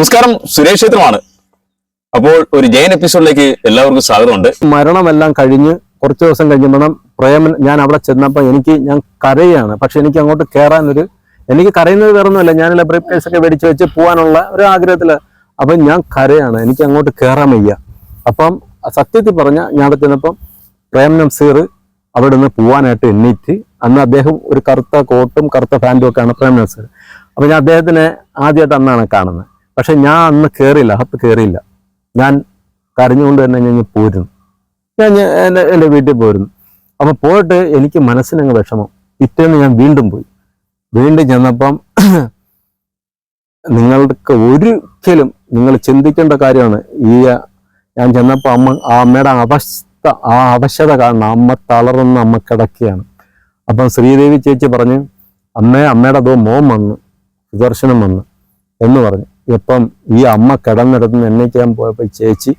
നമസ്കാരം സുരേഷ് ക്ഷേത്രമാണ്. അപ്പോൾ ഒരു ജയൻ എപ്പിസോഡിലേക്ക് എല്ലാവർക്കും സ്വാഗതമുണ്ട്. മരണമെല്ലാം കഴിഞ്ഞ് കുറച്ച് ദിവസം കഴിഞ്ഞപ്പോഴും പ്രേമൻ ഞാൻ അവിടെ ചെന്നപ്പോൾ എനിക്ക് ഞാൻ കരയാണ്. പക്ഷെ എനിക്ക് അങ്ങോട്ട് കയറാൻ ഒരു എനിക്ക് കരയുന്നത് വേറൊന്നുമല്ല. ഞാൻ ബ്രീഫ് കേസ് ഒക്കെ മേടിച്ച് വെച്ച് പോകാനുള്ള ഒരു ആഗ്രഹത്തിൽ. അപ്പം ഞാൻ കരയാണ്. എനിക്ക് അങ്ങോട്ട് കയറാൻ വയ്യ. അപ്പം സത്യത്തിൽ പറഞ്ഞ ഞാൻ അവിടെ ചെന്നപ്പം പ്രേം നംസീർ അവിടെ നിന്ന് പോവാനായിട്ട് എണ്ണീറ്റ് അന്ന് അദ്ദേഹം ഒരു കറുത്ത കോട്ടും കറുത്ത പാന്റും ഒക്കെയാണ് പ്രേം നംസീർ അപ്പം ഞാൻ അദ്ദേഹത്തിനെ ആദ്യമായിട്ട് അന്നാണ് കാണുന്നത്. പക്ഷെ ഞാൻ അന്ന് കയറിയില്ല അകത്ത് കയറിയില്ല ഞാൻ കരഞ്ഞുകൊണ്ട് തന്നെ ഞാൻ പോരുന്നു. ഞാൻ എന്റെ എന്റെ വീട്ടിൽ പോയിരുന്നു അപ്പം പോയിട്ട് എനിക്ക് മനസ്സിനങ്ങ് വിഷമം. പിറ്റേന്ന് ഞാൻ വീണ്ടും പോയി. വീണ്ടും ചെന്നപ്പം നിങ്ങൾക്ക് ഒരിക്കലും നിങ്ങൾ ചിന്തിക്കേണ്ട കാര്യമാണ് ഈ ഞാൻ ചെന്നപ്പോൾ അമ്മ ആ അമ്മയുടെ അവസ്ഥ ആ അവശത കാരണം അമ്മ തളർന്ന് അമ്മ കിടക്കുകയാണ്. അപ്പം ശ്രീദേവി ചേച്ചി പറഞ്ഞു അമ്മേ അമ്മയുടെ അതോ മോം വന്ന് സുദർശനം വന്ന് എന്ന് പറഞ്ഞു. ഇപ്പം ഈ അമ്മ കിടന്നിടത്തുനിന്ന് എണ്ണയ്ക്കാൻ പോയപ്പോൾ ചേച്ചി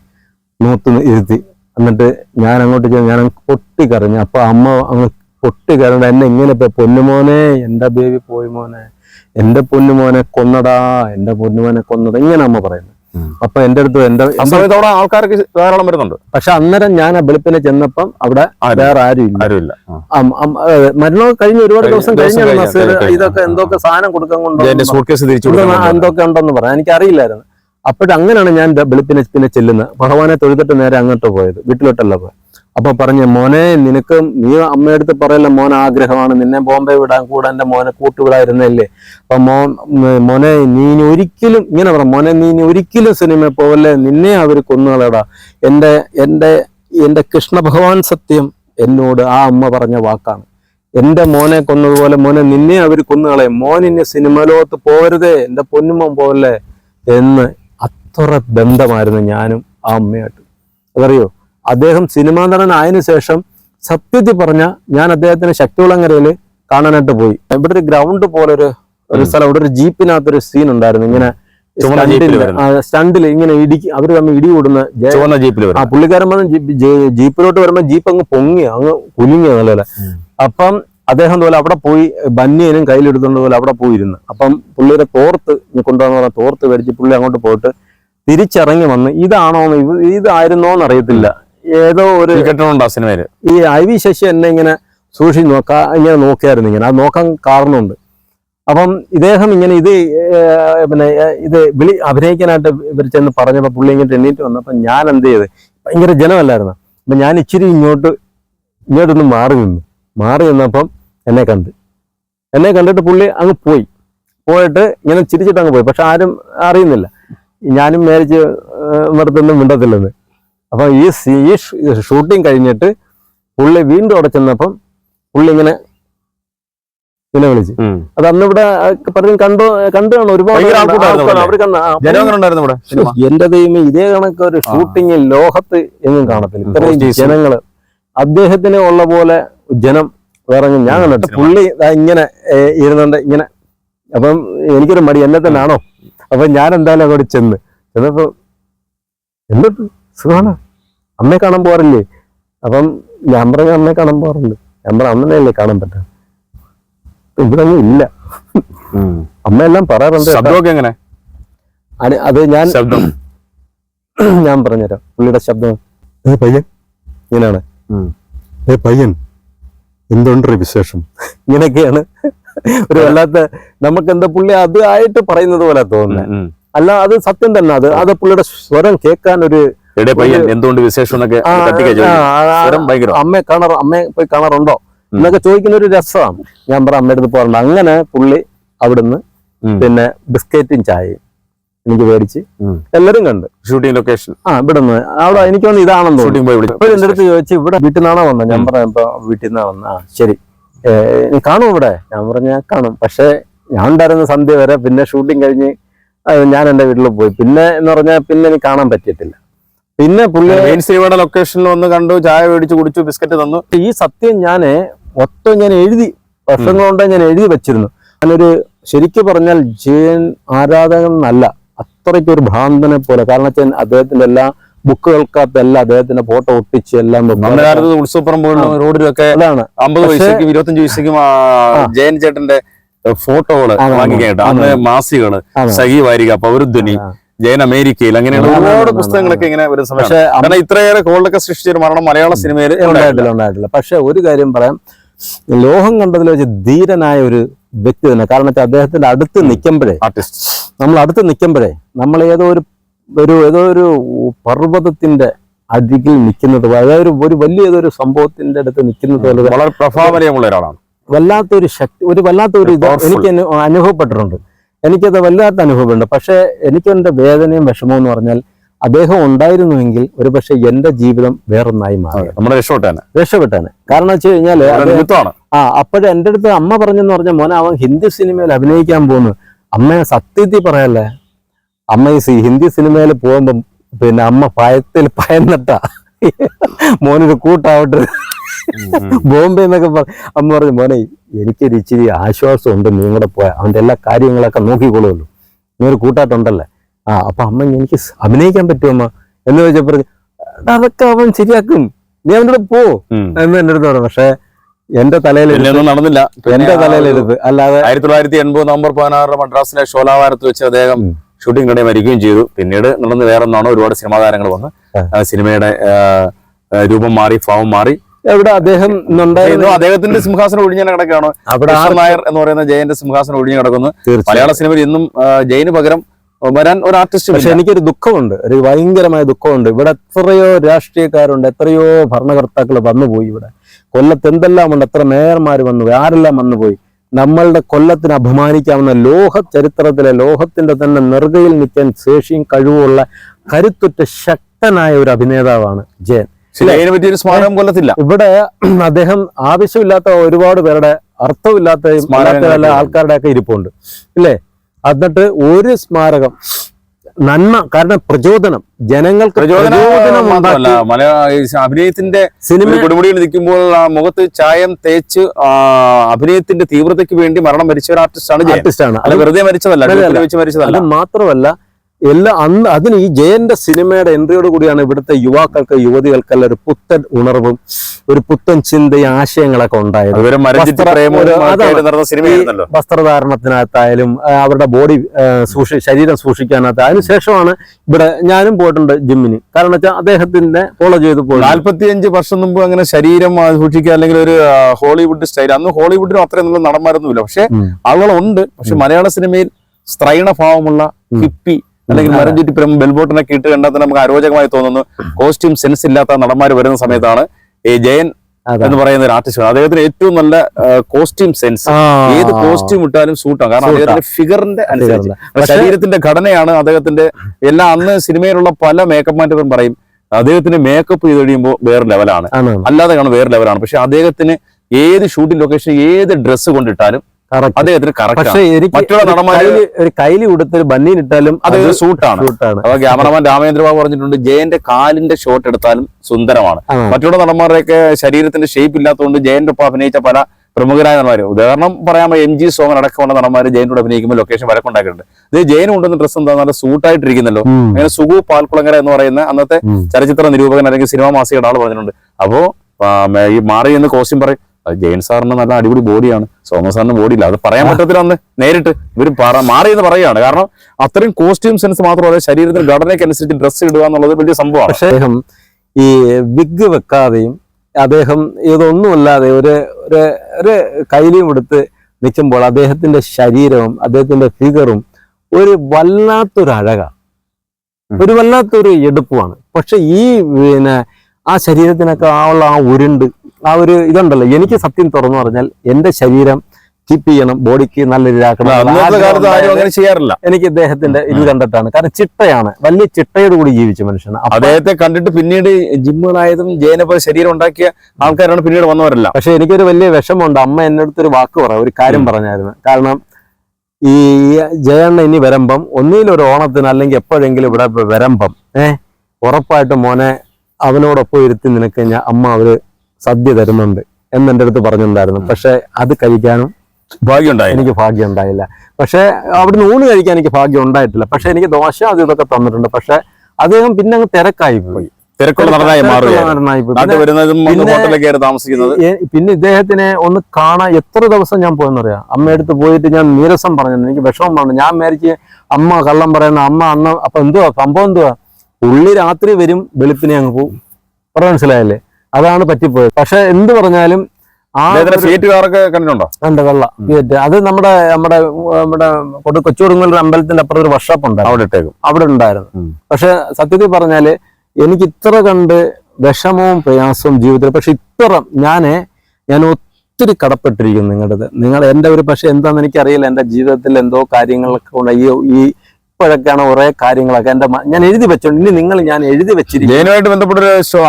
നോത്ത് ഇരുത്തി. എന്നിട്ട് ഞാൻ അങ്ങോട്ട് ചെന്ന് ഞാൻ അങ്ങ് പൊട്ടിക്കരഞ്ഞു അപ്പൊ അമ്മ അങ്ങ് പൊട്ടിക്കരണ്ട എന്നെ ഇങ്ങനെ ഇപ്പൊ പൊന്നുമോനെ എന്റെ ബേബി പോയി മോനെ എന്റെ പൊന്നുമോനെ കൊന്നടാ എന്റെ പൊന്നുമോനെ കൊന്നടാ ഇങ്ങനെ അമ്മ പറയുന്നു. അപ്പൊ എന്റെ അടുത്ത് എന്റെ അവിടെ ആൾക്കാർക്ക് ധാരാളം വരുന്നുണ്ട്. പക്ഷെ അന്നേരം ഞാൻ ആ വെളുപ്പിനെ ചെന്നപ്പം അവിടെ. വേറെ ആരും ഇല്ല. ആരുമില്ല മരണം കഴിഞ്ഞ ഒരുപാട് ദിവസം കഴിഞ്ഞ ഇതൊക്കെ എന്തൊക്കെ സാധനം കൊടുക്കാൻ കൊണ്ട് എന്തൊക്കെ ഉണ്ടെന്ന് പറയാം. എനിക്ക് അറിയില്ലായിരുന്നു അപ്പോഴങ്ങനെയാണ് ഞാൻ വെളുപ്പിനെ പിന്നെ ചെല്ലുന്നത്. ഭഗവാനെ തൊഴുതിട്ട് നേരെ അങ്ങോട്ട് പോയത്. വീട്ടിലോട്ടല്ല പോയത്. അപ്പൊ പറഞ്ഞു മോനെ നിനക്ക് നീ അമ്മയടുത്ത് പറയല്ല മോൻ ആഗ്രഹമാണ്. നിന്നെ ബോംബെ വിടാൻ കൂടെ എന്റെ മോനെ കൂട്ടുവിടായിരുന്നല്ലേ അപ്പൊ മോൻ മോനെ നീ ഇനി ഒരിക്കലും ഇങ്ങനെ പറ മോനെ നീ ഇനി ഒരിക്കലും സിനിമ പോവല്ലേ? നിന്നെ അവർ കൊന്നുകളടാ എന്റെ എന്റെ എന്റെ കൃഷ്ണ ഭഗവാൻ സത്യം എന്നോട് ആ അമ്മ പറഞ്ഞ വാക്കാണ്. എന്റെ മോനെ കൊന്നതുപോലെ മോനെ നിന്നെ അവർ കൊന്നുകളയും. മോൻ ഇനി സിനിമ പോകരുതേ. എന്റെ പൊന്നുമോൻ പോവല്ലേ? എന്ന് അത്ര ബന്ധമായിരുന്നു ഞാനും ആ അമ്മയായിട്ട്. അതറിയോ? അദ്ദേഹം സിനിമാ നടനായതിനു ശേഷം സത്യത്തിൽ പറഞ്ഞ ഞാൻ അദ്ദേഹത്തിന് ശക്തികുളങ്ങരയിൽ കാണാനായിട്ട് പോയി. ഇവിടെ ഒരു ഗ്രൗണ്ട് പോലെ ഒരു ഒരു സ്ഥലം ഇവിടെ ഒരു ജീപ്പിനകത്തൊരു സീൻ ഉണ്ടായിരുന്നു. ഇങ്ങനെ സ്റ്റണ്ടിൽ ഇങ്ങനെ ഇടിക്ക് അവർ തമ്മിൽ ഇടി കൂടുന്ന ആ പുള്ളിക്കാരൻ പറഞ്ഞ ജീപ്പിലോട്ട് വരുമ്പോ ജീപ്പ് അങ്ങ് പൊങ്ങി അങ്ങ് കുലുങ്ങിയ നല്ലപോലെ അപ്പം അദ്ദേഹം പോലെ അവിടെ പോയി ബന്നിയനും കയ്യിലെടുത്തോണ്ട് പോലെ അവിടെ പോയിരുന്നു. അപ്പം പുള്ളിയുടെ തോർത്ത് കൊണ്ടുവന്ന് പറഞ്ഞ തോർത്ത് മേടിച്ച് പുള്ളി അങ്ങോട്ട് പോയിട്ട് തിരിച്ചിറങ്ങി വന്ന് ഇതാണോ ഇതായിരുന്നോന്ന് അറിയത്തില്ല ഏതോ ഒരു കെട്ടണുണ്ടോ സിനിമയിൽ സിനിമയിൽ? ഈ ഐ വി ശശി എന്നെ ഇങ്ങനെ സൂക്ഷിച്ച് നോക്കാ ഇങ്ങനെ നോക്കിയായിരുന്നു ഇങ്ങനെ. അത് നോക്കാൻ കാരണമുണ്ട്. അപ്പം ഇദ്ദേഹം ഇങ്ങനെ ഇത് പിന്നെ ഇത് വിളി അഭിനയിക്കാനായിട്ട് ഇവർ ചെന്ന് പറഞ്ഞപ്പോൾ പുള്ളി ഇങ്ങനെ എണ്ണീറ്റ് വന്നപ്പോൾ ഞാൻ എന്ത് ചെയ്ത്? ഭയങ്കര ജനമല്ലായിരുന്നു. അപ്പം ഞാൻ ഇച്ചിരി ഇങ്ങോട്ട് ഇങ്ങോട്ടൊന്ന് മാറി നിന്നു. മാറി നിന്നപ്പം എന്നെ കണ്ട്. എന്നെ കണ്ടിട്ട് പുള്ളി അങ്ങ് പോയി. പോയിട്ട് ഇങ്ങനെ ചിരിച്ചിട്ട് അങ്ങ് പോയി. പക്ഷെ ആരും അറിയുന്നില്ല. ഞാനും മേരിച്ച് മറുത്തൊന്നും മിണ്ടത്തില്ലെന്ന്. അപ്പൊ ഈ സീ- ഈ ഷൂട്ടിംഗ് കഴിഞ്ഞിട്ട് പുള്ളി വീണ്ടും അവിടെ ചെന്നപ്പം പുള്ളി ഇങ്ങനെ ഇങ്ങനെ വിളിച്ചു. അത് അന്ന് ഇവിടെ പലരും കണ്ടു കണ്ടു കാണും ഒരുപാട് അവിടെ. എന്റെ ദൈവം ഇതേ കണക്ക് ഒരു ഷൂട്ടിംഗ് ലോഹത്ത് എങ്ങും കാണത്തില്ല. ഇത്രയും. ജനങ്ങൾ. അദ്ദേഹത്തിന് ഉള്ള പോലെ ജനം വേറെ ഞാൻ കണ്ടിട്ട്. പുള്ളി ഇങ്ങനെ ഇരുന്നുണ്ട് ഇങ്ങനെ. അപ്പം എനിക്കൊരു മടി എന്നെ തന്നെയാണോ? അപ്പൊ ഞാൻ എന്തായാലും അങ്ങോട്ട് ചെന്ന്. ചെന്നപ്പോ എന്നിട്ട് സുഖാണ്. അമ്മയെ കാണാൻ പോകാറില്ലേ അപ്പം ഞാൻ പറഞ്ഞ അമ്മയെ കാണാൻ പോകാറുണ്ട് ഞാൻ പറഞ്ഞ അമ്മനെയല്ലേ കാണാൻ പറ്റാ. ഇവിടെ ഇല്ല. അമ്മയെല്ലാം പറയാറുണ്ട് ശബ്ദമൊക്കെ എങ്ങനെ? അത് അത് ഞാൻ ശബ്ദം. ഞാൻ പറഞ്ഞുതരാം. പുള്ളിയുടെ ശബ്ദം. ഏ പയ്യൻ? ഇങ്ങനെയാണ്. ഏ പയ്യൻ എന്തുണ്ടൊരു വിശേഷം? ഇങ്ങനെയൊക്കെയാണ്. ഒരു വല്ലാത്ത നമുക്ക് എന്താ പുള്ളി അത് ആയിട്ട് പറയുന്നത് പോലെ തോന്നുന്നത്. അല്ല അത് സത്യം തന്നെ. അത് അത് പുള്ളിയുടെ സ്വരം കേൾക്കാൻ ഒരു എടേ പയ്യൻ എന്തുകൊണ്ട് വിശേഷം എന്നൊക്കെ ഭയങ്കര. അമ്മയെ കാണാറ് അമ്മയെ പോയി കാണാറുണ്ടോ. എന്നൊക്കെ ചോദിക്കുന്ന ഒരു രസമാണ്. ഞാൻ പറ അമ്മയുടെ അടുത്ത് പോകാറുണ്ട്. അങ്ങനെ പുള്ളി അവിടുന്ന് പിന്നെ ബിസ്ക്കറ്റും ചായയും എനിക്ക് മേടിച്ച് എല്ലാരും കണ്ട്. Shooting location. ആ ഇവിടുന്ന്. അവിടെ എനിക്ക് തോന്നുന്നു ഇതാണെന്ന് ഷൂട്ടിംഗ് പോയി വിളിച്ചു എന്റെ അടുത്ത് ചോദിച്ചു ഇവിടെ വീട്ടിൽ നിന്നാണോ വന്നത്? ഞാൻ. പറയാം വീട്ടിൽ നിന്നാ വന്ന ആ ശരി. നീ കാണും ഇവിടെ? ഞാൻ പറഞ്ഞ കാണും. പക്ഷെ ഞാൻ ഉണ്ടായിരുന്ന സന്ധ്യ വരെ പിന്നെ ഷൂട്ടിംഗ് കഴിഞ്ഞ് ഞാൻ എന്റെ വീട്ടിൽ പോയി. പിന്നെ എന്ന് പറഞ്ഞാൽ പിന്നെ എനിക്ക് കാണാൻ പറ്റിയിട്ടില്ല. പിന്നെ പുള്ളി മെയിൻ സിനിമയുടെ ലൊക്കേഷനിൽ വന്ന് കണ്ടു ചായ മേടിച്ചു കുടിച്ചു ബിസ്ക്കറ്റ് തന്നു. ഈ സത്യം ഞാൻ മൊത്തം ഞാൻ എഴുതി വർഷങ്ങളുണ്ടോ ഞാൻ എഴുതി വെച്ചിരുന്നു. ഞാനൊരു ശരിക്കും പറഞ്ഞാൽ ജയൻ ആരാധകൻ എന്നല്ല അത്രയ്ക്കൊരു ഭ്രാന്തനെ പോലെ. കാരണം വെച്ചാൽ അദ്ദേഹത്തിന്റെ എല്ലാ ബുക്കുകൾക്കകത്തെല്ലാം അദ്ദേഹത്തിന്റെ ഫോട്ടോ ഒട്ടിച്ച് എല്ലാം റോഡിലൊക്കെ അതാണ്. അമ്പത് പൈസക്കും ഇരുപത്തഞ്ച് പൈസക്കും. ജയൻ ചേട്ടന്റെ ഫോട്ടോകൾ ആണ്. അന്ന് മാസികൾ. സഹി വാരിക പൗരധ്വനി. ജയൻ അമേരിക്കയിൽ ആണ്, ഒരുപാട് പുസ്തകങ്ങളൊക്കെ ഇങ്ങനെ വരുന്ന പക്ഷേ കാരണം ഇത്രയേറെ കോളിലൊക്കെ സൃഷ്ടിച്ച ഒരു മരണം മലയാള സിനിമയിൽ ഉണ്ടായിട്ടില്ല. ഉണ്ടായിട്ടില്ല. പക്ഷെ ഒരു കാര്യം പറയാം. ലോഹം കണ്ടതിൽ വെച്ച് ധീരനായ ഒരു വ്യക്തി തന്നെ കാരണം വെച്ചാൽ അദ്ദേഹത്തിന്റെ അടുത്ത് നിൽക്കുമ്പോഴേ ആർട്ടിസ്റ്റ് നമ്മൾ അടുത്ത് നിൽക്കുമ്പോഴേ നമ്മൾ ഏതോ ഒരു ഒരു ഏതോ ഒരു പർവതത്തിന്റെ അരികിൽ നിൽക്കുന്നത് പോലെ, അതായത് ഒരു- ഒരു വലിയ ഏതോ ഒരു സംഭവത്തിന്റെ അടുത്ത് നിൽക്കുന്നത് പോലെ വളരെ പ്രഭാവനീയമുള്ള ഒരാളാണ്. വല്ലാത്തൊരു ശക്തി ഒരു വല്ലാത്തൊരു ഇത് എനിക്ക് അനുഭവപ്പെട്ടിട്ടുണ്ട്. എനിക്കത് വല്ലാത്ത അനുഭവമുണ്ട്. പക്ഷേ എനിക്കെന്റെ വേദനയും വിഷമവും എന്ന് പറഞ്ഞാൽ അദ്ദേഹം ഉണ്ടായിരുന്നുവെങ്കിൽ ഒരുപക്ഷെ എന്റെ ജീവിതം വേറൊന്നായി മാറി. നമ്മുടെ രക്ഷപ്പെട്ടാണ് രക്ഷപ്പെട്ടാണ് കാരണം വെച്ച് കഴിഞ്ഞാൽ ആ അപ്പോഴേ എന്റെ അടുത്ത് അമ്മ പറഞ്ഞെന്ന് പറഞ്ഞ മോനെ അവൻ ഹിന്ദി സിനിമയിൽ അഭിനയിക്കാൻ പോകുന്നു. അമ്മയെ സത്യത്തിൽ പറയല്ലേ? അമ്മ ഈ ഹിന്ദി സിനിമയിൽ പോകുമ്പം പിന്നെ അമ്മ ഭയത്തിൽ ഭയന്നിട്ടാ മോനൊരു കൂട്ടാവട്ടെ. ബോംബെ എന്നൊക്കെ പറഞ്ഞു അമ്മ പറഞ്ഞു മോനെ എനിക്കൊരു ഇച്ചിരി ആശ്വാസമുണ്ട് നീ കൂടെ പോയാൽ അവന്റെ എല്ലാ കാര്യങ്ങളൊക്കെ നോക്കിക്കൊള്ളുമല്ലോ നീ ഒരു കൂട്ടായിട്ടുണ്ടല്ലേ ആ അപ്പൊ അമ്മ എനിക്ക് അഭിനയിക്കാൻ പറ്റുമോ അമ്മ? എന്ന് ചോദിച്ചപ്പോൾ പറഞ്ഞു, അതൊക്കെ അവൻ ശരിയാക്കും. നീ അവന്റെ കൂടെ പോ. എന്ന് എന്റെ അടുത്ത് പറഞ്ഞു പക്ഷേ എന്റെ തലയിലൊന്നും നടന്നില്ല. എന്റെ തലയിലെടുത്ത് അല്ലാതെ ആയിരത്തി തൊള്ളായിരത്തി എൺപത് നവംബർ പതിനാറ് മദ്രാസിലെ ഷോലാവാരത്ത് വെച്ച് അദ്ദേഹം. ഷൂട്ടിംഗ് കടയിൽ മരിക്കുകയും ചെയ്തു. പിന്നീട് നടന്ന് വേറെ ഒന്നാണോ ഒരുപാട് സിനിമാ താരങ്ങൾ വന്ന് ആ. ആ സിനിമയുടെ ആ, ആ, രൂപം മാറി ഭാവം മാറി. എവിടെ അദ്ദേഹം അദ്ദേഹത്തിന്റെ സിംഹാസനം ഒഴിഞ്ഞ കിടക്കുകയാണ് അവിടെ ആർ- നായർ എന്ന് പറയുന്ന ജയന്റെ സിംഹാസനം ഒഴിഞ്ഞു കിടക്കുന്നു മലയാള സിനിമയിൽ ഇന്നും ആ, ജയന് പകരം വരാൻ ഒരു ആർട്ടിസ്റ്റ് പക്ഷെ എനിക്കൊരു ദുഃഖമുണ്ട്. ഒരു ഭയങ്കരമായ ദുഃഖമുണ്ട്. ഇവിടെ എത്രയോ രാഷ്ട്രീയക്കാരുണ്ട് എത്രയോ ഭരണകർത്താക്കൾ വന്നുപോയി ഇവിടെ. കൊല്ലത്ത് എന്തെല്ലാം ഉണ്ട് എത്ര മേയർമാർ വന്നുപോയി ആരെല്ലാം വന്നുപോയി? നമ്മളുടെ കൊല്ലത്തിന് അഭിമാനിക്കാവുന്ന ലോഹ ചരിത്രത്തിലെ ലോഹത്തിന്റെ തന്നെ നെറുകയിൽ നിൽക്കാൻ ശേഷിയും കഴിവുമുള്ള കരുത്തുറ്റ ശക്തനായ ഒരു അഭിനേതാവാണ് ജയൻ. സ്മാരകം കൊല്ലത്തില്ല. ഇവിടെ അദ്ദേഹം ആവശ്യമില്ലാത്ത ഒരുപാട് പേരുടെ അർത്ഥമില്ലാത്ത ആൾക്കാരുടെ ഒക്കെ ഇരിപ്പുണ്ട്. ഇല്ലേ എന്നിട്ട് ഒരു സ്മാരകം നന്മ കാരണം പ്രചോദനം. ജനങ്ങൾക്ക് പ്രചോദനം അഭിനയത്തിന്റെ സിനിമ കൊടുമുടിയിൽ നിൽക്കുമ്പോൾ ആ മുഖത്ത് ചായം തേച്ച് അഭിനയത്തിന്റെ തീവ്രതയ്ക്ക് വേണ്ടി മരണം മരിച്ച ഒരു ആർട്ടിസ്റ്റാണ് ആർട്ടിസ്റ്റാണ്. അല്ല വെറുതെ മരിച്ചതല്ല അല്ല, മരിച്ചതല്ല. അത് മാത്രമല്ല എല്ലാ അന്ന് അതിന് ഈ ജയന്റെ സിനിമയുടെ എൻട്രിയോട് കൂടിയാണ് ഇവിടുത്തെ യുവാക്കൾക്ക് യുവതികൾക്കെല്ലാം ഒരു പുത്തൻ ഉണർവും ഒരു പുത്തൻ ചിന്തയും ആശയങ്ങളൊക്കെ ഉണ്ടായത്. വസ്ത്രധാരണത്തിനകത്തായാലും അവരുടെ ബോഡി സൂക്ഷി ശരീരം സൂക്ഷിക്കാനകത്ത് അതിനുശേഷമാണ് ഇവിടെ ഞാനും പോയിട്ടുണ്ട് ജിമ്മിന്. കാരണം വെച്ചാൽ അദ്ദേഹത്തിന്റെ ഫോളോ ചെയ്ത് പോയി. നാല്പത്തിയഞ്ച് വർഷം മുമ്പ് അങ്ങനെ ശരീരം സൂക്ഷിക്കുക അല്ലെങ്കിൽ ഒരു ഹോളിവുഡ് സ്റ്റൈൽ. അന്ന് ഹോളിവുഡിനും അത്രയും നല്ല നടന്മാരൊന്നുമില്ല. പക്ഷെ. ആളുകളുണ്ട്. പക്ഷെ മലയാള സിനിമയിൽ സ്ത്രൈണഭാവമുള്ള ഹിപ്പി അല്ലെങ്കിൽ മരം ചുറ്റി പ്രേമം ബെൽബോട്ടിനൊക്കെ ഇട്ട് കണ്ടാൽ തന്നെ നമുക്ക് അരോചകമായി തോന്നുന്നു. കോസ്റ്റ്യൂം സെൻസ് ഇല്ലാത്ത നടന്മാർ വരുന്ന സമയത്താണ് ഈ ജയൻ എന്ന് പറയുന്ന ഒരു ആർട്ടിസ്റ്റ് അദ്ദേഹത്തിന് ഏറ്റവും നല്ല കോസ്റ്റ്യൂം സെൻസ് ഏത് കോസ്റ്റ്യൂം ഇട്ടാലും സൂട്ടാണ് കാരണം അദ്ദേഹത്തിന്റെ ഫിഗറിന്റെ അനുസരിച്ച്. ശരീരത്തിന്റെ ഘടനയാണ് അദ്ദേഹത്തിന്റെ എല്ലാ അന്ന് സിനിമയിലുള്ള പല മേക്കപ്പ് മാറ്റവരും പറയും. അദ്ദേഹത്തിന് മേക്കപ്പ് ചെയ്ത് കഴിയുമ്പോൾ വേറെ ലെവലാണ് അല്ലാതെ കാണും വേറെ ലെവലാണ് പക്ഷെ അദ്ദേഹത്തിന് ഏത് ഷൂട്ടിംഗ് ലൊക്കേഷൻ ഏത് ഡ്രസ്സ് കൊണ്ടിട്ടാലും. അദ്ദേഹത്തിന് പക്ഷെ എനിക്ക് മറ്റുള്ള ഒരു നടന്മാര് കൈലി അത് സൂട്ടാണ് സൂട്ടാണ് അപ്പൊ ക്യാമറമാൻ രാമേന്ദ്രബാബു പറഞ്ഞിട്ടുണ്ട് ജയന്റെ കാലിന്റെ ഷോട്ട് എടുത്താലും സുന്ദരമാണ്. മറ്റുള്ള നടന്മാരുടെയൊക്കെ ശരീരത്തിന്റെ ഷേപ്പ് ഇല്ലാത്തതുകൊണ്ട് ജയന്റെ ഒപ്പം അഭിനയിച്ച പല പ്രമുഖരായ നടന്മാർ ഉദാഹരണം പറയാമോ എം ജി സോമൻ അടക്കമുള്ള നടന്മാർ ജയനോട് അഭിനയിക്കുമ്പോൾ ലൊക്കേഷൻ വരക്കുണ്ടാക്കിയിട്ടുണ്ട് ഇത് ജയൻ കൊണ്ടുവന്ന ഡ്രസ്സ് എന്താ? നല്ല സൂട്ടായിട്ടിരിക്കുന്നല്ലോ. അങ്ങനെ സുഗു പാൽക്കുളങ്ങര എന്ന് പറയുന്ന അന്നത്തെ. ചലച്ചിത്ര നിരൂപകൻ അല്ലെങ്കിൽ സിനിമാ മാസികയുടെ ആൾ പറഞ്ഞിട്ടുണ്ട്. അപ്പോ ഈ മാറി എന്ന് കോസ്റ്റ്യൂം പറയും അത് ജയൻ സാറിന് നല്ല അടിപൊളി ബോഡിയാണ്. സോമ സാറിന് ബോഡി ഇല്ല അത് പറയാൻ പറ്റത്തില്ല അന്ന് നേരിട്ട്. ഇവർ പറ- മാറിയെന്ന് പറയുകയാണ്. കാരണം അത്രയും കോസ്റ്റ്യൂം സെൻസ് മാത്രമല്ല ശരീരത്തിന് ഘടനയ്ക്ക് അനുസരിച്ച് ഡ്രസ്സ് ഇടുക എന്നുള്ളത് വലിയ സംഭവമാണ്. അദ്ദേഹം ഈ വിഗ് വെക്കാതെയും അദ്ദേഹം ഇതൊന്നുമല്ലാതെ ഒരു ഒരു ഒരു കൈലിയും എടുത്ത് നിൽക്കുമ്പോൾ അദ്ദേഹത്തിന്റെ ശരീരവും അദ്ദേഹത്തിന്റെ ഫിഗറും ഒരു വല്ലാത്തൊരു അഴകാണ് ഒരു വല്ലാത്തൊരു എടുപ്പുമാണ്. പക്ഷെ ഈ പിന്നെ ആ ശരീരത്തിനൊക്കെ ആ ഉള്ള ആ ഉരുണ്ട് ആ ഒരു ഇതുണ്ടല്ലോ. എനിക്ക് സത്യം തുറന്നു പറഞ്ഞാൽ എന്റെ ശരീരം കീപ്പ് ചെയ്യണം ബോഡിക്ക് നല്ല ഇതാക്കണം ചെയ്യാറില്ല. എനിക്ക് ഇദ്ദേഹത്തിന്റെ ഇത് കണ്ടിട്ടാണ്. കാരണം ചിട്ടയാണ്. വലിയ ചിട്ടയോട് കൂടി ജീവിച്ച മനുഷ്യന് അദ്ദേഹത്തെ കണ്ടിട്ട് പിന്നീട് ജിമ്മുകളായതും ജയനെ പോലെ ശരീരം ഉണ്ടാക്കിയ ആൾക്കാരാണ് പിന്നീട് വന്നവരല്ല. പക്ഷെ എനിക്കൊരു വലിയ വിഷമമുണ്ട്. അമ്മ എന്റെ ഒരു വാക്ക് പറ ഒരു കാര്യം പറഞ്ഞായിരുന്നു. കാരണം ഈ ജയണ്ണ ഇനി വരുമ്പം ഒന്നിലൊരു ഓണത്തിന് അല്ലെങ്കിൽ എപ്പോഴെങ്കിലും ഇവിടെ വരുമ്പം ഏഹ് ഉറപ്പായിട്ടും മോനെ അവനോടൊപ്പം ഇരുത്തി നിനക്ക് ഞാൻ അമ്മ അവർ സദ്യ തരുന്നുണ്ട് എന്ന് എന്റെ അടുത്ത് പറഞ്ഞിട്ടുണ്ടായിരുന്നു. പക്ഷെ അത് കഴിക്കാനും ഭാഗ്യമുണ്ടായി എനിക്ക് ഭാഗ്യം ഉണ്ടായില്ല. പക്ഷെ അവിടുന്ന് ഊണ് കഴിക്കാൻ എനിക്ക് ഭാഗ്യം ഉണ്ടായിട്ടില്ല. പക്ഷെ എനിക്ക് ദോശ അത് ഇതൊക്കെ തന്നിട്ടുണ്ട്. പക്ഷെ അദ്ദേഹം പിന്നെ അങ്ങ് തിരക്കായി പോയി. തിരക്കുള്ള നടനായി മാറുകയാണ് പിന്നെ ഇദ്ദേഹത്തിനെ ഒന്ന് കാണാൻ എത്ര ദിവസം ഞാൻ പോയെന്നറിയാം? അമ്മയടുത്ത് പോയിട്ട് ഞാൻ നീരസം പറഞ്ഞു എനിക്ക് വിഷമം പറഞ്ഞു. ഞാൻ മേരിച്ച് അമ്മ കള്ളം പറയുന്ന അമ്മ അന്ന് അപ്പൊ എന്തുവാ? സംഭവം എന്തുവാ? ഉള്ളി രാത്രി വരും വെളുപ്പിനെ അങ്ങ് പോകും പറഞ്ഞ മനസ്സിലായല്ലേ? അതാണ് പറ്റിപ്പോയത്. പക്ഷെ എന്ത് പറഞ്ഞാലും ആ കണ്ടിട്ടുണ്ടോ? ഉണ്ട്. അത് നമ്മുടെ നമ്മുടെ നമ്മുടെ കൊട- കൊച്ചുകൊടുങ്ങല്ലൂർ അമ്പലത്തിന്റെ അപ്പുറത്ത് ഒരു വർക്ക്ഷോപ്പ് ഉണ്ട് അവിടെ ഇട്ടേക്കും. അവിടെ ഉണ്ടായിരുന്നു. പക്ഷെ സത്യത്തിൽ പറഞ്ഞാൽ എനിക്ക് ഇത്ര കണ്ട് വിഷമവും പ്രയാസവും ജീവിതത്തിൽ പക്ഷെ ഇത്ര ഞാൻ ഞാൻ ഒത്തിരി കടപ്പെട്ടിരിക്കുന്നു നിങ്ങളുടെ നിങ്ങൾ എന്റെ ഒരു പക്ഷെ എന്താണെന്ന് എനിക്കറിയില്ല. എന്റെ ജീവിതത്തിൽ എന്തോ കാര്യങ്ങളൊക്കെ ഉണ്ട് ഈ ഇപ്പോഴൊക്കെയാണ് കുറെ കാര്യങ്ങളൊക്കെ എന്റെ ഞാൻ എഴുതി വെച്ചോണ്ട് ഇനി നിങ്ങൾ ഞാൻ എഴുതി വെച്ചിരിക്കും. ബന്ധപ്പെട്ട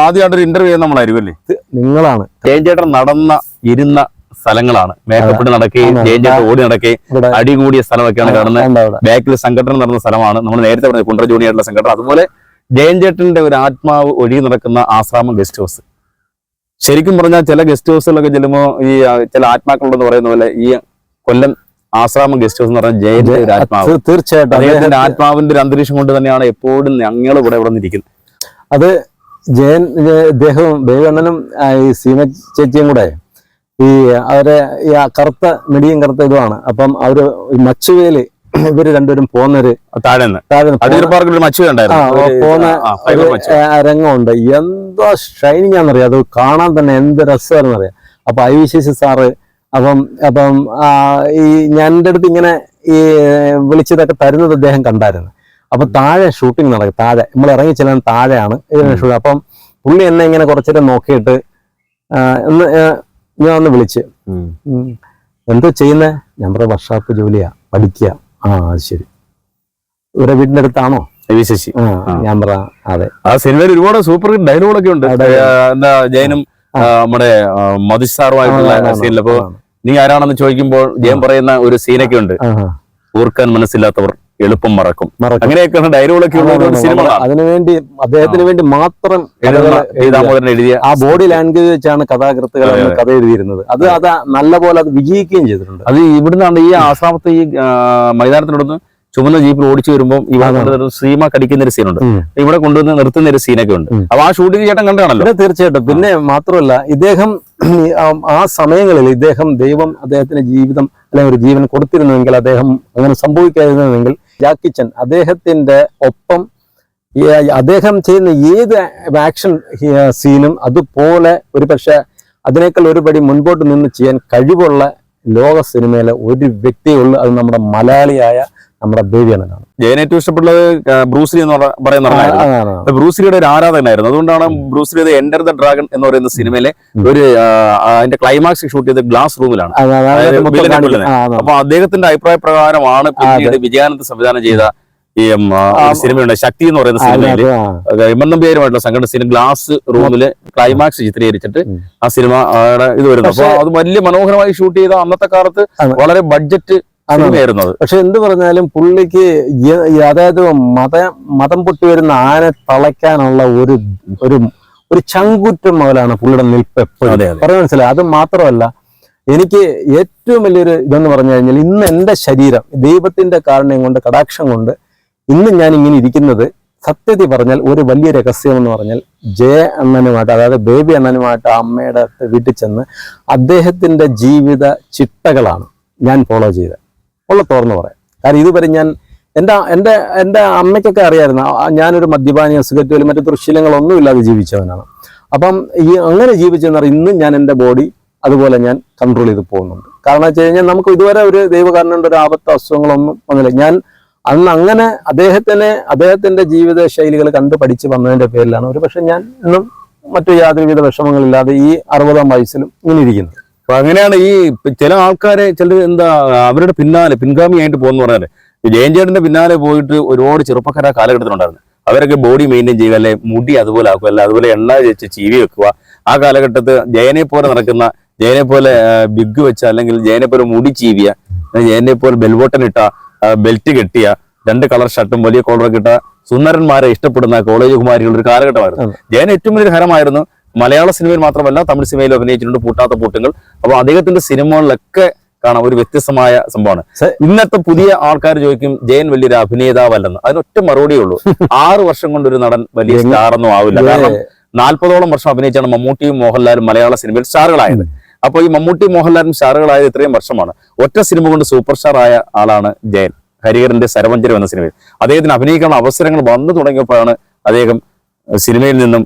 ആദ്യമായിട്ട് ഒരു ഇന്റർവ്യൂ ചെയ്യുന്ന നമ്മളായിരിക്കും അല്ലേ? നിങ്ങളാണ്. ജയൻ ചേട്ടൻ നടന്ന ഇരുന്ന സ്ഥലങ്ങളാണ്. മേക്കപ്പിട്ട് നടക്കുകയും അതെ. ജയൻ ഓടി നടക്കുകയും അടി കൂടിയ സ്ഥലമൊക്കെയാണ് കാണുന്നത്. ബാക്കിൽ സംഘടന നടന്ന സ്ഥലമാണ്. നമ്മൾ നേരത്തെ പറഞ്ഞത് കുണ്ട്ര ജൂനിയായിട്ടുള്ള സംഘടന. അതുപോലെ ജയൻചേട്ടന്റെ ഒരു ആത്മാവ് ഒഴുകി നടക്കുന്ന ആശ്രാമം ഗസ്റ്റ് ഹൗസ്. ശരിക്കും പറഞ്ഞാൽ ചില ഗസ്റ്റ് ഹൗസുകളൊക്കെ ചെല്ലുമ്പോൾ ഈ ചില ആത്മാക്കളുണ്ടെന്ന് പറയുന്ന പോലെ ഈ കൊല്ലം ആശ്രാമം ഗസ്റ്റ് ഹൗസ് എന്ന് പറഞ്ഞ ജയന്റെ ഒരു ആത്മാവ്. തീർച്ചയായിട്ടും. അദ്ദേഹത്തിന്റെ ആത്മാവിന്റെ ഒരു അന്തരീക്ഷം കൊണ്ട് തന്നെയാണ് എപ്പോഴും ഞങ്ങൾ ഇവിടെ ഇവിടെ നിന്നിരിക്കുന്നത്. അത് ജയൻ ജയ- ഇദ്ദേഹവും ദേവണ്ണനും ഈ സീമ ചേച്ചിയും കൂടെ ഈ അവരെ ഈ കറുത്ത മിടിയും കറുത്ത ഇതുമാണ്. അപ്പം അവർ മച്ചുവേൽ ഇവർ രണ്ടുപേരും പോന്നൊരു താഴെ ആ, രംഗമുണ്ട്. എന്തോ ഷൈനിങ് ആണെന്നറിയാം. അത് കാണാൻ തന്നെ എന്ത് രസമാണെന്നറിയാം. അപ്പൊ ഐ വി ശശി സാറ് അപ്പം അപ്പം ഈ ഞാൻ എന്റെ അടുത്ത് ഇങ്ങനെ ഈ വിളിച്ചതൊക്കെ തരുന്നത് അദ്ദേഹം കണ്ടായിരുന്നു. അപ്പൊ താഴെ ഷൂട്ടിംഗ് നടക്കും. താഴെ നമ്മൾ ഇറങ്ങി ചെല്ലാൻ താഴെയാണ്. ഷൂട്ട്. അപ്പം പുള്ളി എന്നെ ഇങ്ങനെ കുറച്ചേരം നോക്കിയിട്ട് ഒന്ന് ഞാൻ ഒന്ന് വിളിച്ച്. എന്തോ ചെയ്യുന്നേ? ഞാൻ പറഞ്ഞ വർഷാപ്പ് ജോലിയാ. പഠിക്കുക ആ അത് ശരി. ഇവരെ വീടിന്റെ അടുത്താണോ ശശി. ഞാൻ പറ അതെ. ആ സിനിമയിൽ ഒരുപാട് സൂപ്പർ ഹിറ്റ് ഡയലോഗുകളൊക്കെ ഉണ്ട്. എന്താ ജയനും നമ്മുടെ മധുഷ് സാറുമായിട്ടുള്ള സീനിൽ. അപ്പോ ആണ്. നീ ആരാണെന്ന് ചോദിക്കുമ്പോൾ ഞാൻ പറയുന്ന ഒരു സീനൊക്കെ ഉണ്ട് ഊർക്കാൻ ഓർക്കാൻ മനസ്സില്ലാത്തവർ എളുപ്പം മറക്കും. അങ്ങനെയൊക്കെ അങ്ങനെയൊക്കെയാണ് ഡയലോഗൊക്കെ ഉള്ള സിനിമ. അതിനുവേണ്ടി അതിനു വേണ്ടി അദ്ദേഹത്തിന് വേണ്ടി മാത്രം ദാമോദരൻ എഴുതിയ ആ ബോഡി ലാംഗ്വേജ് വെച്ചാണ് കഥാകൃത്തുകൾ കഥ എഴുതിയിരുന്നത്. അത് അത്. നല്ല പോലെ അത് വിജയിക്കുകയും ചെയ്തിട്ടുണ്ട്. അത് ഇവിടുന്നാണ് ഈ ആശ്രാമത്തെ ഈ മൈതാനത്തിനോടൊന്ന് മൈതാനത്തിനടുത്ത് ചുമന്ന ജീപ്പിൽ ഓടിച്ചു വരുമ്പോൾ ഈ. സീമ കടിക്കുന്ന ഒരു സീനുണ്ട്. ഇവിടെ കൊണ്ടുവന്ന് നിർത്തുന്ന ഒരു സീനൊക്കെ ഉണ്ട്. അപ്പൊ ആ ഷൂട്ടിംഗ് ചേട്ടൻ കണ്ടാണല്ലോ തീർച്ചയായിട്ടും പിന്നെ മാത്രമല്ല ഇദ്ദേഹം ആ- സമയങ്ങളിൽ ഇദ്ദേഹം ദൈവം അദ്ദേഹത്തിന്റെ ജീവിതം അല്ലെങ്കിൽ ഒരു ജീവൻ കൊടുത്തിരുന്നുവെങ്കിൽ അദ്ദേഹം അങ്ങനെ സംഭവിക്കാതിരുന്നുവെങ്കിൽ ജാക്കിച്ചൻ അദ്ദേഹത്തിന്റെ ഒപ്പം അദ്ദേഹം ചെയ്യുന്ന ഏത് ആക്ഷൻ സീനും അതുപോലെ ഒരു പക്ഷെ അതിനേക്കാൾ ഒരുപടി മുൻപോട്ട് നിന്ന് ചെയ്യാൻ കഴിവുള്ള ലോക സിനിമയിലെ ഒരു വ്യക്തിയേ ഉള്ളൂ. അത് നമ്മുടെ മലയാളിയായ നമ്മുടെ ബേബിയണ്ണനാണ് ജയൻ ഏറ്റവും ഇഷ്ടപ്പെട്ടത് ബ്രൂസ്ലി എന്ന് പറ- പറയുന്ന ബ്രൂസ്ലിയുടെ ഒരു ആരാധകനായിരുന്നു അതുകൊണ്ടാണ് ബ്രൂസ്ലിയുടെ എൻഡർ ദ ഡ്രാഗൺ എന്ന് പറയുന്ന സിനിമയിലെ ഒരു അതിന്റെ ക്ലൈമാക്സ് ഷൂട്ട് ചെയ്ത് ഗ്ലാസ് റൂമിലാണ്. അപ്പൊ അദ്ദേഹത്തിന്റെ അഭിപ്രായ പ്രകാരമാണ് പിന്നീട് വിജയാനന്ദ സംവിധാനം ചെയ്ത ഈ സിനിമയുണ്ട് ശക്തി എന്ന് പറയുന്ന സിനിമയിൽ ആ, എം എൻ നമ്പ്യാരുമായിട്ടുള്ള സംഘടന സിനിമ ഗ്ലാസ് റൂമിൽ ക്ലൈമാക്സ് ചിത്രീകരിച്ചിട്ട് ആ സിനിമ ഇത് വരുന്നു. അപ്പൊ അത് വലിയ മനോഹരമായി ഷൂട്ട് ചെയ്ത അന്നത്തെ കാലത്ത് വളരെ ബഡ്ജറ്റ്. സിനിമയായിരുന്നു പക്ഷെ എന്ത് പറഞ്ഞാലും പുള്ളിക്ക് അതായത് മത മതം പൊട്ടി വരുന്ന ആനെ തളയ്ക്കാനുള്ള ഒരു ഒരു ഒരു ചങ്കുറ്റം മുതലാണ് പുള്ളിയുടെ നിൽപ്പ് എപ്പോഴും. അതെ. മനസ്സിലായി? അത് മാത്രമല്ല എനിക്ക് ഏറ്റവും വലിയൊരു ഇതെന്ന് പറഞ്ഞു കഴിഞ്ഞാൽ ഇന്ന് എന്റെ ശരീരം ദൈവത്തിന്റെ കാരണം കൊണ്ട് കടാക്ഷം കൊണ്ട് ഇന്ന് ഞാൻ ഇങ്ങനെ ഇരിക്കുന്നത് സത്യത്തിൽ പറഞ്ഞാൽ ഒരു വലിയ രഹസ്യം എന്ന് പറഞ്ഞാൽ ജയ അണ്ണനുമായിട്ട് അതായത് ബേബി അണ്ണനുമായിട്ട് ആ അമ്മയുടെ വീട്ടിൽ ചെന്ന് അദ്ദേഹത്തിന്റെ ജീവിത ചിട്ടകളാണ് ഞാൻ ഫോളോ ചെയ്തത്. ഉള്ള തുറന്നു പറയാം. കാരണം ഇതുവരെ ഞാൻ എന്റെ എന്റെ എന്റെ അമ്മയ്ക്കൊക്കെ അറിയായിരുന്നു ഞാനൊരു മദ്യപാനി സിഗരറ്റ് വലിയ മറ്റു ദൃശ്യങ്ങളൊന്നും ഇല്ലാതെ ജീവിച്ചവനാണ്. അപ്പം ഈ അങ്ങനെ ജീവിച്ചെന്ന് പറഞ്ഞാൽ ഇന്നും ഞാൻ എന്റെ ബോഡി അതുപോലെ ഞാൻ കൺട്രോൾ ചെയ്ത് പോകുന്നുണ്ട്. കാരണം വെച്ച് കഴിഞ്ഞാൽ നമുക്ക് ഇതുവരെ ഒരു ദൈവകാരണ ഒരു ആപത്തോ അസുഖങ്ങളൊന്നും വന്നില്ല. ഞാൻ അന്ന് അങ്ങനെ അദ്ദേഹത്തിനെ അദ്ദേഹത്തിന്റെ ജീവിത ശൈലികൾ കണ്ടു പഠിച്ചു വന്നതിന്റെ പേരിലാണ്. ഒരു പക്ഷെ ഞാൻ ഇന്നും മറ്റു യാതൊരുവിധ വിഷമങ്ങളില്ലാതെ ഈ അറുപതാം വയസ്സിലും ഇങ്ങനെ ഇരിക്കുന്നത്. അപ്പൊ അങ്ങനെയാണ് ഈ ചില ആൾക്കാരെ ചില എന്താ അവരുടെ പിന്നാലെ പിൻഗാമിയായിട്ട് പോകുന്ന പറഞ്ഞാൽ ജയൻചേട്ടന്റെ ജയൻ പിന്നാലെ പോയിട്ട് ഒരുപാട് ചെറുപ്പക്കാരെ കാലഘട്ടത്തിലുണ്ടായിരുന്നു. അവരൊക്കെ ബോഡി മെയിന്റെയിൻ ചെയ്യുക അല്ലെ മുടി അതുപോലെ ആക്കുക അല്ലെ അതുപോലെ എണ്ണ വെച്ച് ചീവി വെക്കുക. ആ കാലഘട്ടത്ത് ജയനെ പോലെ നടക്കുന്ന ജയനെ പോലെ ബിഗ് വെച്ച അല്ലെങ്കിൽ ജയനെ പോലെ മുടി ചീവിയ ജയനെ പോലെ ബെൽബോട്ടൻ ഇട്ട ബെൽറ്റ് കെട്ടിയ രണ്ട് കളർ ഷർട്ടും വലിയ കോളറൊക്കെ കിട്ട സുന്ദരന്മാരെ ഇഷ്ടപ്പെടുന്ന കോളേജ് കുമാരികളുടെ ഒരു കാലഘട്ടമായിരുന്നു. ജയൻ ഏറ്റവും വലിയ ഹരമായിരുന്നു. മലയാള സിനിമയിൽ മാത്രമല്ല തമിഴ് സിനിമയിൽ അഭിനയിച്ചിട്ടുണ്ട് പൂട്ടാത്ത പൂട്ടുകൾ. അപ്പൊ അദ്ദേഹത്തിന്റെ സിനിമകളിലൊക്കെ കാണാം ഒരു വ്യത്യസ്തമായ സംഭവമാണ്. ഇന്നത്തെ പുതിയ ആൾക്കാർ ചോദിക്കും ജയൻ വലിയൊരു അഭിനേതാവല്ലെന്ന്. അതിനൊറ്റ മറുപടിയേ ഉള്ളൂ. ആറ് വർഷം കൊണ്ട് ഒരു നടൻ വലിയ സ്റ്റാറൊന്നും ആവില്ല. കാരണം നാൽപ്പതോളം വർഷം അഭിനയിച്ചാണ് മമ്മൂട്ടിയും മോഹൻലാലും മലയാള സിനിമയിൽ സ്റ്റാറുകളായത്. അപ്പൊ ഈ മമ്മൂട്ടി മോഹൻലാലും സ്റ്റാറുകളായത് ഇത്രയും വർഷമാണ്. ഒറ്റ സിനിമ കൊണ്ട് സൂപ്പർ സ്റ്റാർ ആയ ആളാണ് ജയൻ. ഹരിഹരന്റെ സരവഞ്ചരം എന്ന സിനിമയിൽ. അദ്ദേഹത്തിന് അഭിനയിക്കാൻ അവസരങ്ങൾ വന്നു തുടങ്ങിയപ്പോഴാണ് അദ്ദേഹം സിനിമയിൽ നിന്നും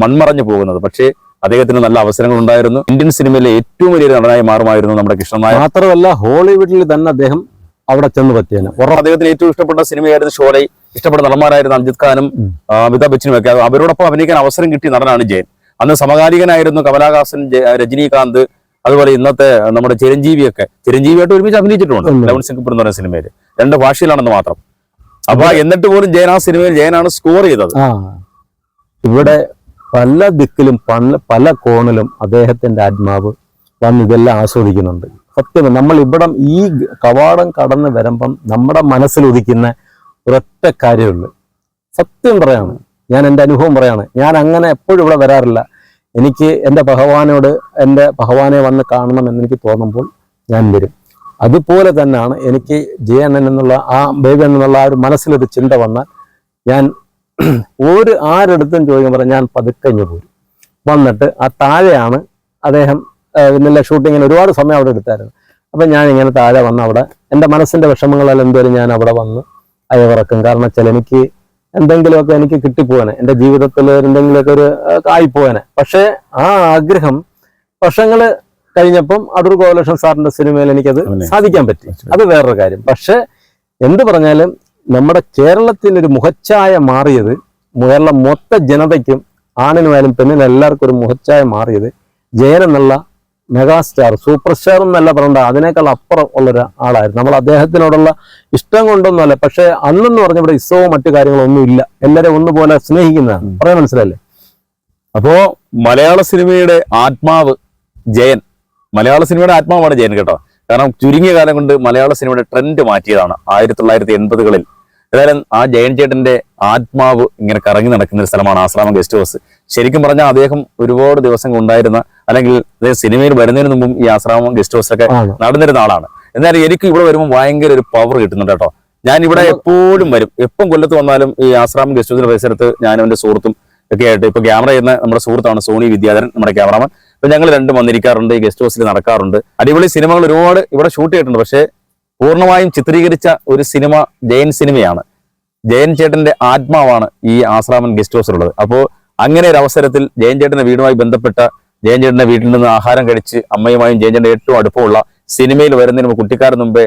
മൺമറഞ്ഞു പോകുന്നത്. പക്ഷേ അദ്ദേഹത്തിന് നല്ല അവസരങ്ങൾ ഉണ്ടായിരുന്നു. ഇന്ത്യൻ സിനിമയിലെ ഏറ്റവും വലിയ നടനായി മാറുമായിരുന്നു നമ്മുടെ കൃഷ്ണനായ മാത്രമല്ല ഹോളിവുഡിൽ തന്നെ അദ്ദേഹം അവിടെ ചെന്ന് പറ്റിയാണ് അദ്ദേഹത്തിന് ഏറ്റവും ഇഷ്ടപ്പെട്ട സിനിമയായിരുന്നു ഷോലൈ. ഇഷ്ടപ്പെട്ട നടന്മാരായിരുന്നു അജിത് ഖാനും അമിതാഭ് ബച്ചനും ഒക്കെ അവരോടൊപ്പം അഭിനയിക്കാൻ അവസരം കിട്ടിയ നടനാണ് ജയൻ. അന്ന് സമകാലികനായിരുന്നു കമലാഹാസൻ രജനീകാന്ത് അതുപോലെ ഇന്നത്തെ നമ്മുടെ ചിരഞ്ജീവിയൊക്കെ. ചിരഞ്ജീവിയായിട്ട് ഒരുമിച്ച് അഭിനയിച്ചിട്ടുണ്ട്. ലവൺ സിംഗപ്പൂർ എന്ന് പറയുന്ന സിനിമയിൽ രണ്ട് ഭാഷയിലാണെന്ന് മാത്രം. അപ്പൊ എന്നിട്ട് പോലും ജയൻ ആ സിനിമയിൽ ജയനാണ് സ്കോർ ചെയ്തത്. ഇവിടെ പല ദിക്കിലും പല പല കോണിലും അദ്ദേഹത്തിന്റെ ആത്മാവ് വന്ന് ഇതെല്ലാം ആസ്വദിക്കുന്നുണ്ട്. സത്യം നമ്മൾ ഇവിടം ഈ കവാടം കടന്ന് വരുമ്പം നമ്മുടെ മനസ്സിൽ ഉദിക്കുന്ന ഒരൊറ്റ കാര്യമുള്ളൂ സത്യം പറയാണ്. ഞാൻ എന്റെ അനുഭവം പറയാണ്. ഞാൻ അങ്ങനെ എപ്പോഴും ഇവിടെ വരാറില്ല. എനിക്ക് എന്റെ ഭഗവാനോട് എന്റെ ഭഗവാനെ വന്ന് കാണണം എന്നെനിക്ക് തോന്നുമ്പോൾ ഞാൻ വരും. അതുപോലെ തന്നെയാണ് എനിക്ക് ജയണ്ണൻ എന്നുള്ള ആ ബേബി എന്നുള്ള ആ ഒരു മനസ്സിലൊരു ചിന്ത വന്നാൽ ഞാൻ ഒരു ആരെടുത്തും ചോദിക്കാൻ പറഞ്ഞാൽ ഞാൻ പതുക്കഞ്ഞു പോരും. വന്നിട്ട് ആ താഴെയാണ് അദ്ദേഹം ഇന്നലെ ഷൂട്ടിങ്ങിന് ഒരുപാട് സമയം അവിടെ എടുത്തായിരുന്നു. അപ്പം ഞാൻ ഇങ്ങനെ താഴെ വന്ന് അവിടെ എന്റെ മനസ്സിന്റെ വിഷമങ്ങളെല്ലാം എന്തോരം ഞാൻ അവിടെ വന്ന് അയവിറക്കും. കാരണം വെച്ചാൽ എനിക്ക് എന്തെങ്കിലുമൊക്കെ എനിക്ക് കിട്ടിപ്പോവാനെ എന്റെ ജീവിതത്തിൽ എന്തെങ്കിലുമൊക്കെ ഒരു ആയിപ്പോവാന്. പക്ഷേ ആ ആഗ്രഹം വർഷങ്ങൾ കഴിഞ്ഞപ്പം അടൂർ ഗോപാലകൃഷ്ണൻ സാറിന്റെ സിനിമയിൽ എനിക്കത് സാധിക്കാൻ പറ്റി. അത് വേറൊരു കാര്യം. പക്ഷേ എന്ത് പറഞ്ഞാലും നമ്മുടെ കേരളത്തിൽ ഒരു മുഖച്ഛായ മാറിയത് കേരളം മൊത്ത ജനതയ്ക്കും ആണിനുമായാലും പെണ്ണിനും എല്ലാവർക്കും ഒരു മുഖച്ഛായ മാറിയത് ജയൻ എന്നുള്ള മെഗാസ്റ്റാർ സൂപ്പർ സ്റ്റാർ എന്നല്ല പറയണ്ട അതിനേക്കാൾ അപ്പുറം ഉള്ളൊരു ആളായിരുന്നു. നമ്മൾ അദ്ദേഹത്തിനോടുള്ള ഇഷ്ടം കൊണ്ടൊന്നുമല്ല പക്ഷെ അന്നെന്ന് പറഞ്ഞ ഇവിടെ ഇസ്സോ മറ്റു കാര്യങ്ങളൊന്നും ഇല്ല. എല്ലാവരും ഒന്നുപോലെ സ്നേഹിക്കുന്ന പറയാൻ മനസ്സിലല്ലേ അപ്പോ മലയാള സിനിമയുടെ ആത്മാവ് ജയൻ. മലയാള സിനിമയുടെ ആത്മാവാണ് ജയൻ കേട്ടോ. കാരണം ചുരുങ്ങിയ കാലം കൊണ്ട് മലയാള സിനിമയുടെ ട്രെൻഡ് മാറ്റിയതാണ് ആയിരത്തി തൊള്ളായിരത്തി എൺപതുകളിൽ ഏതായാലും ആ ജയൻ ചേട്ടന്റെ ആത്മാവ് ഇങ്ങനെ കറങ്ങി നടക്കുന്ന ഒരു സ്ഥലമാണ് ആശ്രാമം ഗസ്റ്റ് ഹൗസ്. ശരിക്കും പറഞ്ഞാൽ അദ്ദേഹം ഒരുപാട് ദിവസങ്ങൾ ഉണ്ടായിരുന്ന അല്ലെങ്കിൽ അദ്ദേഹം സിനിമയിൽ വരുന്നതിന് മുമ്പും ഈ ആശ്രാമം ഗസ്റ്റ് ഹൗസ് ഒക്കെ നടന്നിരുന്ന ആളാണ്. എന്നാലും എനിക്ക് ഇവിടെ വരുമ്പോൾ ഭയങ്കര ഒരു പവർ കിട്ടുന്നുണ്ട് കേട്ടോ. ഞാൻ ഇവിടെ എപ്പോഴും വരും. എപ്പം കൊല്ലത്ത് വന്നാലും ഈ ആശ്രാമം ഗസ്റ്റ് ഹൗസിന്റെ പരിസരത്ത് ഞാനും എന്റെ സുഹൃത്തും ഒക്കെ ആയിട്ട് ഇപ്പൊ ക്യാമറ ചെയ്യുന്ന നമ്മുടെ സുഹൃത്താണ് സോണി വിദ്യാധരൻ നമ്മുടെ ക്യാമറമാൻ. അപ്പൊ ഞങ്ങൾ രണ്ടും വന്നിരിക്കാറുണ്ട് ഈ ഗസ്റ്റ് ഹൗസിൽ നടക്കാറുണ്ട്. അടിപൊളി സിനിമകൾ ഒരുപാട് ഇവിടെ ഷൂട്ട് ചെയ്തിട്ടുണ്ട്. പക്ഷേ പൂർണമായും ചിത്രീകരിച്ച ഒരു സിനിമ ജയൻ സിനിമയാണ്. ജയൻ ചേട്ടന്റെ ആത്മാവാണ് ഈ ആശ്രാമൻ ഗസ്റ്റ് ഹൗസിലുള്ളത്. അപ്പോൾ അങ്ങനെ ഒരു അവസരത്തിൽ ജയൻ ചേട്ടന്റെ വീടുമായി ബന്ധപ്പെട്ട ജയൻ ചേട്ടന്റെ വീട്ടിൽ നിന്ന് ആഹാരം കഴിച്ച് അമ്മയുമായും ജയൻ ചേട്ടന്റെ ഏറ്റവും അടുപ്പമുള്ള സിനിമയിൽ വരുന്നതിന് മുമ്പ് കുട്ടിക്കാരൻ മുമ്പേ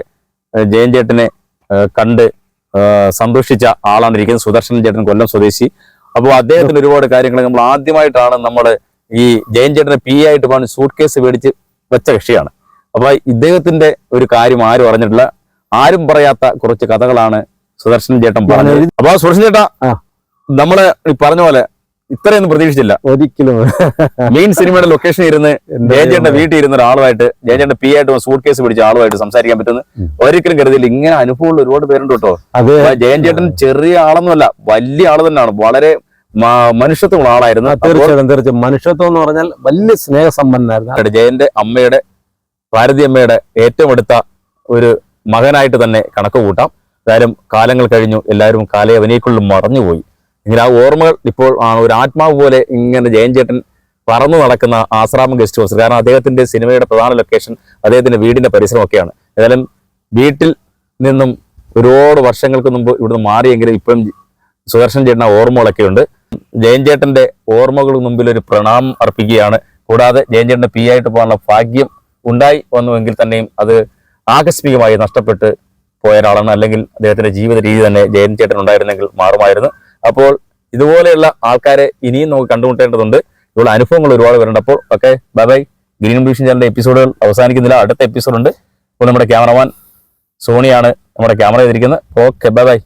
ജയൻചേട്ടനെ കണ്ട് സന്തോഷിച്ച ആളാണ് ഇരിക്കുന്നത്. സുദർശൻ ചേട്ടൻ കൊല്ലം സ്വദേശി. അപ്പോൾ അദ്ദേഹത്തിന് ഒരുപാട് കാര്യങ്ങൾ നമ്മൾ ആദ്യമായിട്ടാണ് നമ്മൾ ഈ ജയൻ ചേട്ടനെ പി ആയിട്ട് പോകാൻ സൂട്ട് കേസ് മേടിച്ച് വെച്ച കക്ഷിയാണ്. അപ്പൊ ഇദ്ദേഹത്തിന്റെ ഒരു കാര്യം ആരും അറിഞ്ഞിട്ടില്ല. ആരും പറയാത്ത കുറച്ച് കഥകളാണ് സുദർശൻ ചേട്ടൻ പറഞ്ഞത്. അപ്പോൾ അപ്പൊ സുദർശൻ ചേട്ടാ നമ്മൾ നമ്മൾ ഈ പറഞ്ഞ പോലെ ഇത്രയൊന്നും പ്രതീക്ഷിച്ചില്ല. ഒരിക്കലും. മെയിൻ സിനിമയുടെ ലൊക്കേഷൻ ഇരുന്ന് ജയചേട്ടന്റെ വീട്ടിൽ ഇരുന്ന ഒരാളുമായിട്ട് ജയചേട്ടന്റെ പി ആയിട്ട് സൂട്ട് കേസ് പിടിച്ച ആളുമായിട്ട് സംസാരിക്കാൻ പറ്റുന്ന. ഒരിക്കലും കരുതിയില്ല. ഇങ്ങനെ അനുഭവമുള്ള ഒരുപാട് പേരുണ്ട് കേട്ടോ. ജയൻ ചേട്ടൻ ചെറിയ ആളൊന്നുമല്ല വലിയ ആൾ തന്നെയാണ്. വളരെ മനുഷ്യത്വമുള്ള ആളായിരുന്നു. തീർച്ചയായിട്ടും തീർച്ചയായും മനുഷ്യത്വം എന്ന് പറഞ്ഞാൽ വലിയ സ്നേഹസമ്പന്നനായിരുന്നു. ജയന്റെ അമ്മയുടെ ഭാരതി അമ്മയുടെ ഏറ്റവും അടുത്ത ഒരു മകനായിട്ട് തന്നെ കണക്ക് കൂട്ടാം. എന്തായാലും കാലങ്ങൾ കഴിഞ്ഞു. എല്ലാവരും കാലയവനേക്കുള്ളിൽ മറഞ്ഞുപോയി. ഇങ്ങനെ ആ ഓർമ്മകൾ ഇപ്പോൾ ഒരു ആത്മാവ് പോലെ ഇങ്ങനെ ജയൻ ചേട്ടൻ പറന്നു നടക്കുന്ന ആശ്രാമം ഗസ്റ്റ് ഹൗസ് കാരണം അദ്ദേഹത്തിന്റെ സിനിമയുടെ പ്രധാന ലൊക്കേഷൻ അദ്ദേഹത്തിന്റെ വീടിന്റെ പരിസരമൊക്കെയാണ്. ഏതായാലും വീട്ടിൽ നിന്നും ഒരുപാട് വർഷങ്ങൾക്ക് മുമ്പ് ഇവിടുന്ന് മാറിയെങ്കിലും ഇപ്പോഴും സുദർശൻ ചേട്ടൻ ഓർമ്മകളൊക്കെ ഉണ്ട്. ജയൻ ചേട്ടന്റെ ഓർമ്മകൾക്ക് മുമ്പിൽ ഒരു പ്രണാമം അർപ്പിക്കുകയാണ്. കൂടാതെ ജയൻ ചേട്ടന്റെ പി ആയിട്ട് പോകാനുള്ള ഭാഗ്യം ഉണ്ടായി വന്നുവെങ്കിൽ തന്നെയും അത് ആകസ്മികമായി നഷ്ടപ്പെട്ട് പോയ ഒരാളാണ്. അല്ലെങ്കിൽ അദ്ദേഹത്തിന്റെ ജീവിത രീതി തന്നെ ജയൻ ചേട്ടൻ ഉണ്ടായിരുന്നെങ്കിൽ മാറുമായിരുന്നു. അപ്പോൾ ഇതുപോലെയുള്ള ആൾക്കാരെ ഇനിയും നമുക്ക് കണ്ടുമുട്ടേണ്ടതുണ്ട്. ഇതുപോലെ അനുഭവങ്ങൾ ഒരുപാട് വരേണ്ട അപ്പോൾ ഓക്കെ ബൈ ബൈ ഗ്രീൻ ബ്ലൂഷൻ ചാനലിന്റെ എപ്പിസോഡുകൾ അവസാനിക്കുന്നില്ല. അടുത്ത എപ്പിസോഡ് ഉണ്ട്. നമ്മുടെ ക്യാമറമാൻ സോണിയാണ് നമ്മുടെ ക്യാമറ ചെയ്തിരിക്കുന്നത്. Okay bye by